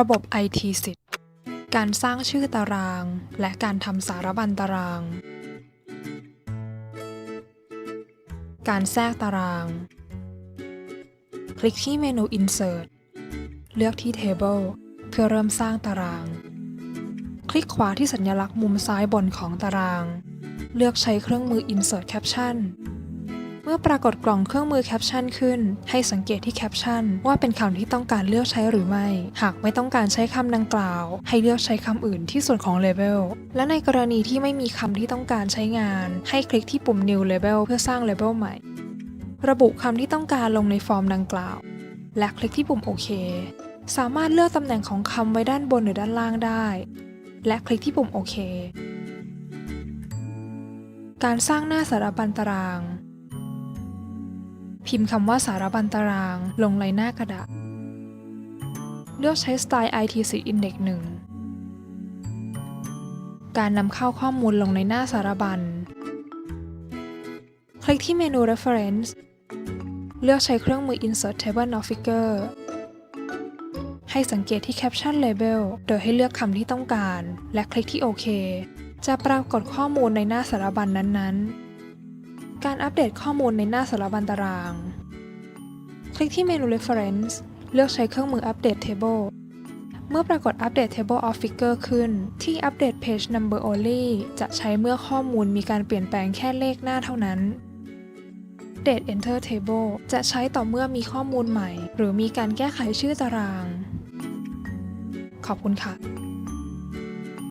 ระบบ IT สิทธิ์การสร้างชื่อตาราง และการทำสารบัญตาราง การแทรกตาราง คลิกที่เมนู Insert เลือกที่ Table เพื่อเริ่มสร้างตาราง คลิกขวาที่สัญลักษณ์มุมซ้ายบนของตาราง เลือกใช้เครื่องมือ Insert Caption เมื่อปรากฏกล่องเครื่องมือแคปชั่นขึ้น ให้สังเกตที่แคปชั่น ว่าเป็นคำที่ต้องการเลือกใช้หรือไม่ หากไม่ต้องการใช้คำดังกล่าว ให้เลือกใช้คำอื่นที่ส่วนของ Label และในกรณีที่ไม่มีคำที่ต้องการใช้งาน ให้คลิกที่ปุ่ม New Label เพื่อสร้าง Label ใหม่ ระบุคำที่ต้องการลงในฟอร์มดังกล่าว และคลิกที่ปุ่มโอเคสามารถเลือกตำแหน่งของคำไว้ด้านบนหรือด้านล่างได้ และคลิกที่ปุ่มโอเคการสร้างหน้าสารบัญตาราง พิมพ์คำว่าสารบัญตาราง ลงในหน้ากระดาษ เลือกใช้สไตล์ ITC Index 1 การนำเข้าข้อมูลลงในหน้าสารบัญ คลิกที่เมนู Reference เลือกใช้เครื่องมือ Insert Table of Figure ให้สังเกตที่ Caption Label โดยให้เลือกคำที่ต้องการ และคลิกที่โอเคจะปรากฏข้อมูลในหน้าสารบัญนั้นๆ การอัปเดตข้อมูลในหน้าสารบัญตาราง คลิกที่เมนู Reference เลือกใช้เครื่องมือ Update Table เมื่อปรากฏ Update Table of Figure ขึ้น ที่ Update Page Number Only จะใช้เมื่อข้อมูลมีการเปลี่ยนแปลงแค่เลขหน้าเท่านั้น Date Enter Table จะใช้ต่อเมื่อมีข้อมูลใหม่ หรือมีการแก้ไขชื่อตาราง ขอบคุณค่ะ